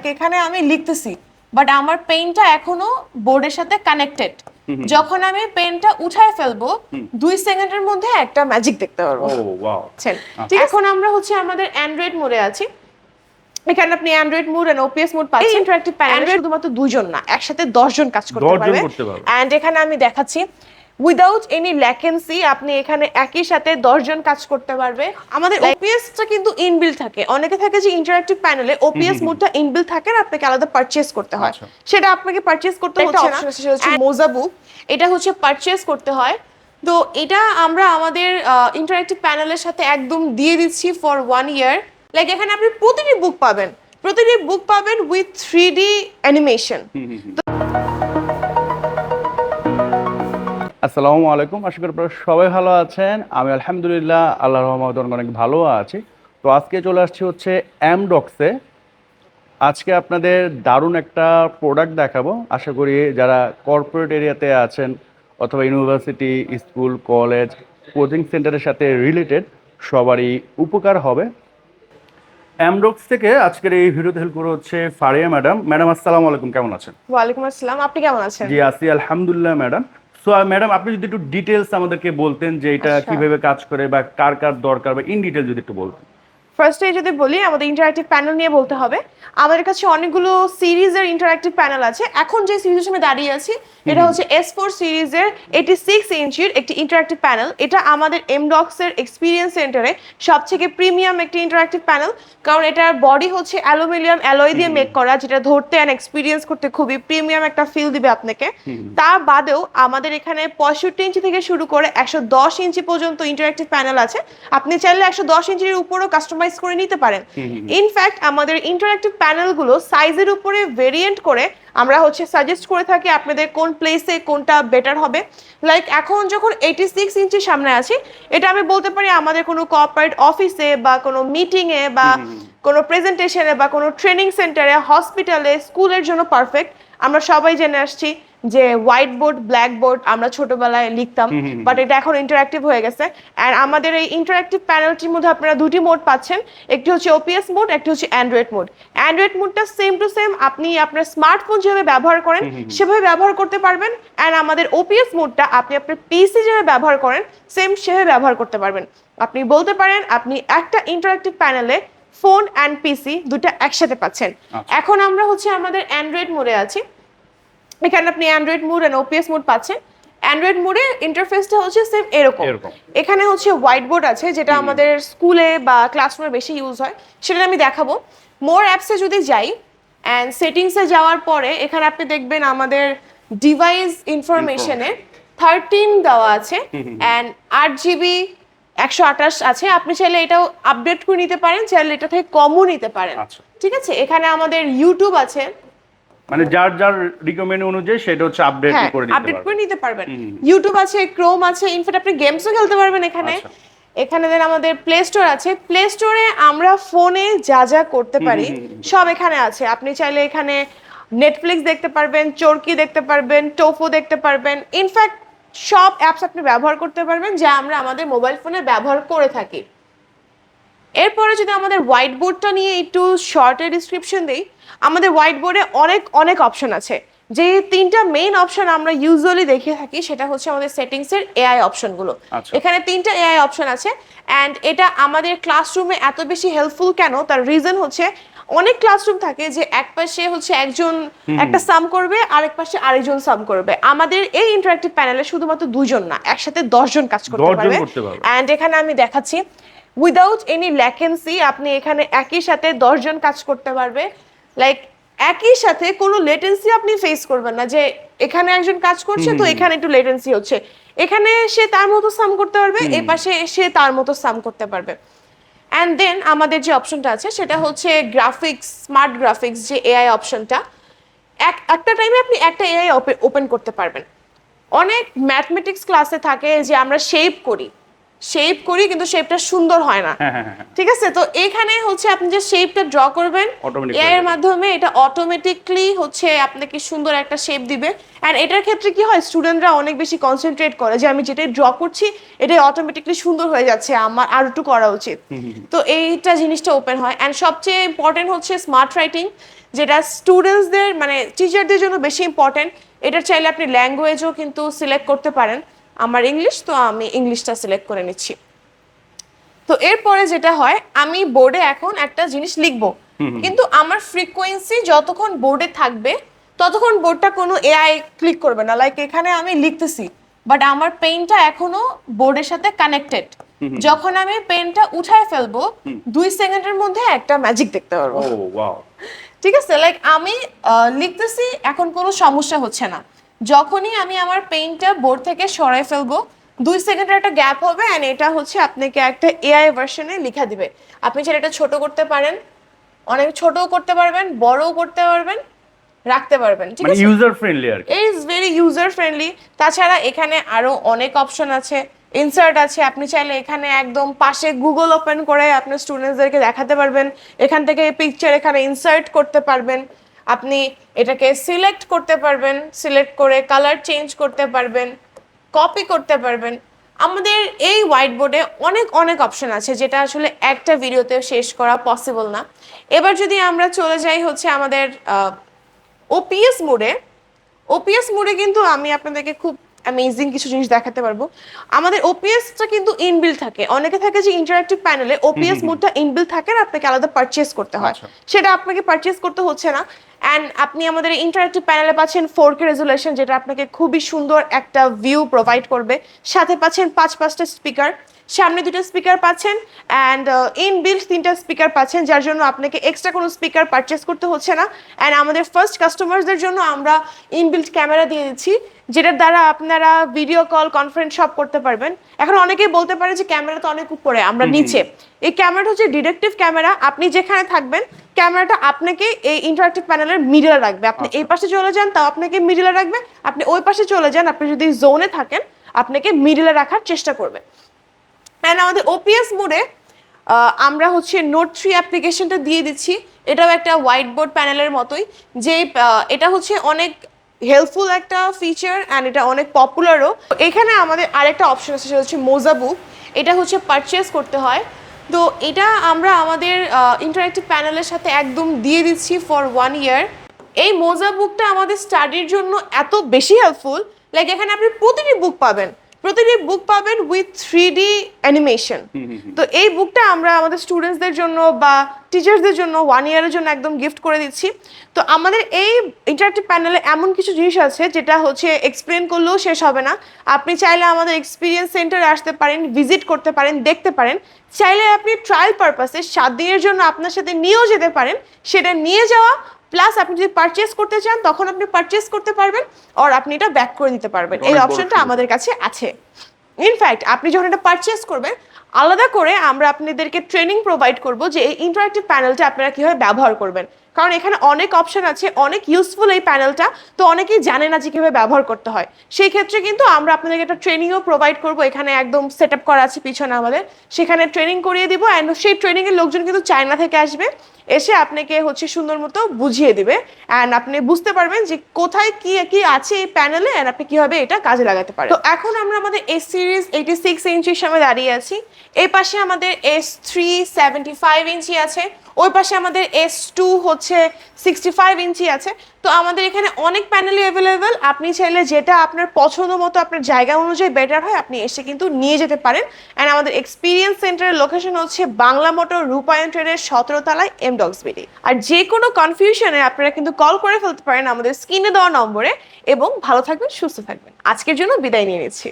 Like এখানে আমি লিখতেছি বাট আমার পেনটা এখনও বোর্ডের সাথে কানেক্টেড যখন আমি পেনটা উঠায় ফেলব দুই সেকেন্ডের মধ্যে একটা ম্যাজিক দেখতে পারব। আছে? এখন আমরা হচ্ছে আমাদের অ্যান্ড্রয়েড মোডে আছি। এখানে আপনি android mode and OPS mode পাচ্ছেন। ইন্টারঅ্যাক্টিভ প্যানেল শুধুমাত্র দুইজন না একসাথে 10 জন কাজ করতে পারবে। করতে পারবে। এন্ড এখানে আমি দেখাচ্ছি উইদাউট এনি ল্যাকেন্সি আপনি এখানে একই সাথে 10 জন কাজ করতে পারবে। আমাদের ওপিএসটা কিন্তু ইনবিল থাকে। অনেকে থাকে যে ইন্টারঅ্যাক্টিভ প্যানেলে ওপিএস মোডটা ইনবিল থাকে আর আপনাকে আলাদা পারচেজ করতে হয়। আচ্ছা। সেটা আপনাকে পারচেজ করতে হচ্ছে না। সেটা হচ্ছে মোজাবু এটা হচ্ছে পারচেজ করতে হয়। তো এটা আমরা আমাদের ইন্টারঅ্যাক্টিভ প্যানেলের সাথে একদম দিয়ে দিচ্ছি ফর ওয়ান ইয়ার লাইক এখানে আপনি প্রতিটি বুক পাবেন। প্রতিটি বুক পাবেন উইথ থ্রি ডি অ্যানিমেশন আসসালামু আলাইকুম। আশা করি আপনারা সবাই ভালো আছেন। আমি আলহামদুলিল্লাহ আল্লাহ রহমত অনেক ভালো আছি। তো আজকে চলে আসছি হচ্ছে অ্যামডক্সে আজকে আপনাদের দারুণ একটা প্রোডাক্ট দেখাবো। আশা করি যারা কর্পোরেট এরিয়াতে আছেন অথবা ইউনিভার্সিটি স্কুল কলেজ কোচিং সেন্টারের সাথে রিলেটেড সবারই উপকার হবে। অ্যামডক্স থেকে আজকের এই ভিডিওতে হেল্প করে হচ্ছে ফারিয়া ম্যাডাম। ম্যাডাম আসসালামু আলাইকুম। কেমন আছেন? ওয়ালাইকুম আসসালাম। আপনি কেমন আছেন? জি আছি আলহামদুলিল্লাহ ম্যাডাম। সো ম্যাডাম আপনি যদি একটু ডিটেলস আমাদেরকে বলতেন যে এটা আচ্ছা। কীভাবে কাজ করে বা কার কার দরকার বা ইন ডিটেল যদি একটু বলতেন ফার্স্টে যদি বলি আমাদের ইন্টারঅ্যাক্টিভ প্যানেল নিয়ে বলতে হবে। আমাদের কাছে অনেকগুলো সিরিজের ইন্টারঅ্যাক্টিভ প্যানেল আছে। এখন যে সিরিজের সামনে দাঁড়িয়ে আছি এটা হচ্ছে এস ফোর সিরিজের এইটি সিক্স ইঞ্চির একটি ইন্টারঅ্যাক্টিভ প্যানেল এটা আমাদের এমডক্সের এক্সপিরিয়েন্স সেন্টারে সব থেকে প্রিমিয়াম একটি ইন্টারঅ্যাক্টিভ প্যানেল কারণ এটার বডি হচ্ছে অ্যালুমিনিয়াম অ্যালয় দিয়ে মেক করা যেটা ধরতে অ্যান্ড এক্সপিরিয়েন্স করতে খুবই প্রিমিয়াম একটা ফিল দিবে আপনাকে। তা বাদেও আমাদের এখানে পঁয়ষট্টি ইঞ্চি থেকে শুরু করে একশো দশ ইঞ্চি পর্যন্ত ইন্টারঅ্যাক্টিভ প্যানেল আছে। আপনি চাইলে একশো দশ ইঞ্চির উপরও কাস্টমাইজ করে নিতে পারেন ইনফ্যাক্ট আমাদের ইন্টারঅ্যাক্টিভ প্যানেলগুলো সাইজের উপরে ভেরিয়েন্ট করে আমরা হচ্ছে সাজেস্ট করে থাকি আপনাদের কোন প্লেসে কোনটা বেটার হবে। লাইক এখন যখন এইটি সিক্স ইঞ্চি সামনে আছি এটা আমি বলতে পারি আমাদের কোনো কর্পোরেট অফিসে বা কোনো মিটিংয়ে বা কোনো প্রেজেন্টেশনে বা কোনো ট্রেনিং সেন্টারে হসপিটালে স্কুলের জন্য পারফেক্ট আমরা সবাই জেনে আসছি যে হোয়াইট বোর্ড ব্ল্যাক বোর্ড আমরা ছোটবেলায় লিখতাম বাট এটা এখন ইন্টারাক্টিভ হয়ে গেছে। অ্যান্ড আমাদের এই ইন্টারাক্টিভ প্যানেলটির মধ্যে আপনারা দুটি মোড পাচ্ছেন একটি হচ্ছে ওপিএস মোড একটি হচ্ছে অ্যান্ড্রয়েড মোড অ্যান্ড্রয়েড মোডটা সেম টু সেম আপনি আপনার স্মার্টফোন যেভাবে ব্যবহার করেন সেভাবে ব্যবহার করতে পারবেন। অ্যান্ড আমাদের ওপিএস মোডটা আপনি আপনার পিসি যেভাবে ব্যবহার করেন সেম সেভাবে ব্যবহার করতে পারবেন। আপনি বলতে পারেন আপনি একটা ইন্টারাক্টিভ প্যানেলে ফোন অ্যান্ড পিসি দুটা একসাথে পাচ্ছেন। আচ্ছা। এখন আমরা হচ্ছে আমাদের অ্যান্ড্রয়েড মোডে আছি। এখানে আপনি Android mode and OPS mode পাচ্ছেন। অ্যান্ড্রয়েড মোডে ইন্টারফেসটা হচ্ছে সেম এরকম। এরকম। এখানে হচ্ছে হোয়াইট বোর্ড আছে যেটা আমাদের স্কুলে বা ক্লাসরুমে বেশি ইউজ হয়। সেটা আমি দেখাবো। মোর অ্যাপসে যদি যাই অ্যান্ড সেটিংসে যাওয়ার পরে এখানে আপনি দেখবেন আমাদের ডিভাইস ইনফরমেশনে থার্টিন দেওয়া আছে অ্যান্ড আট জিবি একশো আঠাশ আছে। আপনি চাইলে এটাও আপডেট করে নিতে পারেন চাইলে এটা থেকে কমও নিতে পারেন। আচ্ছা। ঠিক আছে? এখানে আমাদের ইউটিউব আছে। মানে যার যার রিকমেন্ড অনুযায়ী সেটা হচ্ছে আপডেট হ্যাঁ করে নিতে আপডেট করে নিতে পারবেন। ইউটিউব আছে ক্রোম আছে ইনফ্যাক্ট আপনি গেমসও খেলতে পারবেন এখানে। আচ্ছা। এখানে দেন আমাদের প্লে স্টোর আছে। প্লে স্টোরে আমরা ফোনে যা যা করতে পারি সব এখানে আছে। আপনি চাইলে এখানে নেটফ্লিক্স দেখতে পারবেন চরকি দেখতে পারবেন টোফো দেখতে পারবেন। ইনফ্যাক্ট সব অ্যাপস আপনি ব্যবহার করতে পারবেন যা আমরা আমাদের মোবাইল ফোনে ব্যবহার করে থাকি। এরপরে যদি আমাদের হোয়াইট বোর্ডটা নিয়ে একটু শর্টে ডিসক্রিপশন দিই আমাদের হোয়াইট বোর্ডে অনেক অনেক অপশন আছে। যে তিনটা মেইন অপশন আমরা ইউজুয়ালি দেখে থাকি সেটা হচ্ছে আমাদের সেটিংসের এআই অপশনগুলো। এখানে তিনটা এআই অপশন আছে অ্যান্ড এটা আমাদের ক্লাসরুমে এত বেশি হেল্পফুল কেন? তার রিজন হচ্ছে অনেক ক্লাসরুম থাকে যে এক পাশে হচ্ছে একজন একটা সাম করবে আরেক পাশে আরেকজন সাম করবে। আমাদের এই ইন্টারাক্টিভ প্যানেলে শুধুমাত্র দুজন না একসাথে দশজন কাজ করতে 10 জন পারবে। করতে পারবে। অ্যান্ড এখানে আমি দেখাচ্ছি উইদাউট এনি ল্যাকেন্সি আপনি এখানে একই সাথে দশজন কাজ করতে পারবে। লাইক একই সাথে কোনো লেটেন্সি আপনি ফেস করবেন না যে এখানে একজন কাজ করছে তো এখানে একটু লেটেন্সি হচ্ছে। এখানে সে তার মতো সাম করতে পারবে এ পাশে সে তার মতো সাম করতে পারবে। অ্যান্ড দেন আমাদের যে অপশনটা আছে, সেটা হচ্ছে গ্রাফিক্স স্মার্ট গ্রাফিক্স যে এআই অপশনটা এক, একটা টাইমে আপনি একটা এআই ওপেন করতে পারবেন। অনেক ম্যাথমেটিক্স ক্লাসে থাকে যে আমরা শেপ করি। শেপ করি কিন্তু শেপটা সুন্দর হয় না। হ্যাঁ হ্যাঁ হ্যাঁ ঠিক আছে? তো এখানে হচ্ছে আপনি যে শেপটা ড্র করবেন এর মাধ্যমে এটা অটোমেটিকলি হচ্ছে আপনাকে সুন্দর একটা শেপ দিবে। এন্ড এটার ক্ষেত্রে কি হয়? স্টুডেন্টরা অনেক বেশি কনসেন্ট্রেট করে যে আমি যেটাই ড্র করছি এটাই অটোমেটিকলি সুন্দর হয়ে যাচ্ছে আমার আর একটু করা উচিত। তো এইটা জিনিসটা ওপেন হয়। এন্ড সবচেয়ে ইম্পর্টেন্ট হচ্ছে স্মার্ট রাইটিং যেটা স্টুডেন্টসদের মানে টিচারদের জন্য বেশি ইম্পর্টেন্ট এটা চাইলে আপনি ল্যাঙ্গুয়েজও কিন্তু সিলেক্ট করতে পারেন। আমার ইংলিশ তো আমি ইংলিশটা সিলেক্ট করে নিচ্ছি। তো এরপরে যেটা হয় আমি বোর্ডে এখন একটা জিনিস লিখব। কিন্তু আমার ফ্রিকোয়েন্সি যতক্ষণ বোর্ডে থাকবে ততক্ষণ বোর্ডটা কোনো এআই ক্লিক করবে না। লাইক এখানে আমি লিখতেছি বাট আমার পেনটা এখনও বোর্ডের সাথে কানেক্টেড যখন আমি পেনটা উঠায় ফেলব দুই সেকেন্ডের মধ্যে একটা ম্যাজিক দেখতে পারব। ঠিক আছে? লাইক আমি লিখতেছি এখন কোনো সমস্যা হচ্ছে না। যখনই আমি আমার পেইন্টটা বোর্ড থেকে সরাই ফেলব দুই সেকেন্ডের একটা গ্যাপ হবে অ্যান্ড এটা হচ্ছে আপনাকে একটা এআই ভার্সনে লিখা দিবে। আপনি চাইলে এটা ছোট করতে পারেন অনেক ছোটও করতে পারবেন বড়ও করতে পারবেন রাখতে পারবেন ঠিক মানে আছে? ইউজার ফ্রেন্ডলি আর ইজ ভেরি ইউজার ফ্রেন্ডলি তাছাড়া এখানে আরও অনেক অপশন আছে। ইনসার্ট আছে আপনি চাইলে এখানে একদম পাশে গুগল ওপেন করে আপনার স্টুডেন্টসদেরকে দেখাতে পারবেন। এখান থেকে পিকচার এখানে ইনসার্ট করতে পারবেন। আপনি এটাকে সিলেক্ট করতে পারবেন সিলেক্ট করে কালার চেঞ্জ করতে পারবেন কপি করতে পারবেন। আমাদের এই হোয়াইট বোর্ডে অনেক অনেক অপশন আছে যেটা আসলে একটা ভিডিওতে শেষ করা পসিবল না। এবার যদি আমরা চলে যাই হচ্ছে আমাদের ওপিএস মোডে ওপিএস মোডে কিন্তু আমি আপনাদেরকে খুব অ্যামেজিং কিছু জিনিস দেখাতে পারব। আমাদের ওপিএসটা কিন্তু ইনবিল থাকে। অনেকে থাকে যে ইন্টারাক্টিভ প্যানেলে ওপিএস মোডটা ইনবিল থাকে না আপনাকে আলাদা পারচেস করতে হয়। আচ্ছা। সেটা আপনাকে পারচেস করতে হচ্ছে না। অ্যান্ড আপনি আমাদের ইন্টারাক্টিভ প্যানেলে পাচ্ছেন ফোর কে রেজুলেশন যেটা আপনাকে খুবই সুন্দর একটা ভিউ প্রোভাইড করবে। সাথে পাচ্ছেন পাঁচ পাঁচটা স্পিকার সামনে দুটো স্পিকার পাচ্ছেন অ্যান্ড ইন বিল্ড তিনটা স্পিকার পাচ্ছেন যার জন্য আপনাকে এক্সট্রা কোনো স্পিকার পারচেস করতে হচ্ছে না। অ্যান্ড আমাদের ফার্স্ট কাস্টমারদের জন্য আমরা ইনবিল্ড ক্যামেরা দিয়ে দিচ্ছি যেটার দ্বারা আপনারা ভিডিও কল কনফারেন্স সব করতে পারবেন। এখন অনেকেই বলতে পারে যে ক্যামেরা তো অনেক উপরে আমরা নিচে। এই ক্যামেরাটা হচ্ছে ডিডাকটিভ ক্যামেরা আপনি যেখানে থাকবেন ক্যামেরাটা আপনাকে এই ইন্টারাক্টিভ প্যানেলের মিডলে রাখবে। আপনি এই পাশে চলে যান তাও আপনাকে মিডলে রাখবে। আপনি ওই পাশে চলে যান আপনি যদি জোনে থাকেন আপনাকে মিডলে রাখার চেষ্টা করবে। অ্যান্ড আমাদের ওপিএস মোডে আমরা হচ্ছে নোট থ্রি অ্যাপ্লিকেশনটা দিয়ে দিচ্ছি। এটাও একটা হোয়াইট বোর্ড প্যানেলের মতোই, যে এটা হচ্ছে অনেক হেল্পফুল একটা ফিচার অ্যান্ড এটা অনেক পপুলারও এখানে আমাদের আরেকটা অপশন আছে, সেটা হচ্ছে মোজা বুক এটা হচ্ছে পারচেস করতে হয়। তো এটা আমরা আমাদের ইন্টারেক্টিভ প্যানেলের সাথে একদম দিয়ে দিচ্ছি ফর ওয়ান ইয়ার এই মোজা বুকটা আমাদের স্টাডির জন্য এত বেশি হেল্পফুল লাইক এখানে আপনি প্রতিটি বুক পাবেন। প্রতিটি বুক পাবেন উইথ থ্রি ডি অ্যানিমেশন তো এই বুকটা আমরা আমাদের স্টুডেন্টসদের জন্য বা টিচার্সদের জন্য ওয়ান ইয়ারের জন্য একদম গিফট করে দিচ্ছি। তো আমাদের এই ইন্টারাক্টিভ প্যানেলে এমন কিছু জিনিস আছে যেটা হচ্ছে এক্সপ্লেন করলেও শেষ হবে না। আপনি চাইলে আমাদের এক্সপিরিয়েন্স সেন্টারে আসতে পারেন ভিজিট করতে পারেন দেখতে পারেন। চাইলে আপনি ট্রায়াল পারপাসে সাত দিনের জন্য আপনার সাথে নিয়েও যেতে পারেন। সেটা নিয়ে যাওয়া প্লাস আপনি যদি পারচেস করতে চান তখন আপনি পারচেস করতে পারবেন আর আপনি এটা ব্যাক করে দিতে পারবেন। এই অপশনটা আমাদের কাছে আছে। ইনফ্যাক্ট আপনি যখন এটা পারচেস করবেন আলাদা করে আমরা আপনাদেরকে ট্রেনিং প্রোভাইড করব যে এই ইন্টারাক্টিভ প্যানেলটা আপনারা কীভাবে ব্যবহার করবেন। কারণ এখানে অনেক অপশন আছে অনেক ইউজফুল এই প্যানেলটা তো অনেকেই জানে না যে কীভাবে ব্যবহার করতে হয়। সেই ক্ষেত্রে কিন্তু আমরা আপনাদেরকে একটা ট্রেনিংও প্রোভাইড করব। এখানে একদম সেট আপ করা আছে পিছনে আমাদের। সেখানে ট্রেনিং করিয়ে দিব অ্যান্ড সেই ট্রেনিংয়ের লোকজন কিন্তু চায়না থেকে আসবে। এসে আপনাকে হচ্ছে সুন্দর মতো বুঝিয়ে দিবে। অ্যান্ড আপনি বুঝতে পারবেন যে কোথায় কি কি আছে এই প্যানেলে অ্যান্ড আপনি কীভাবে এটা কাজে লাগাতে পারেন। তো এখন আমরা আমাদের এস সিরিজ এইটি সিক্স ইঞ্চির সামনে দাঁড়িয়ে আছি। এই পাশে আমাদের S three seventy five inch আছে। ওই পাশে আমাদের এস টু হচ্ছে সিক্সটি ফাইভ ইঞ্চি আছে। তো আমাদের এখানে অনেক প্যানেলই অ্যাভেলেবেল আপনি চাইলে যেটা আপনার পছন্দ মতো, আপনার জায়গা অনুযায়ী বেটার হয়, আপনি এসে কিন্তু নিয়ে যেতে পারেন। অ্যান্ড আমাদের এক্সপিরিয়েন্স সেন্টারের লোকেশন হচ্ছে বাংলা মোটর রূপায়ণ ট্রেনের সতেরো তলায় এম ডগসবিডি আর যে কোনো কনফিউশনে আপনারা কিন্তু কল করে ফেলতে পারেন আমাদের স্ক্রিনে দেওয়া নম্বরে। এবং ভালো থাকবেন, সুস্থ থাকবেন। আজকের জন্য বিদায় নিয়ে নিচ্ছি।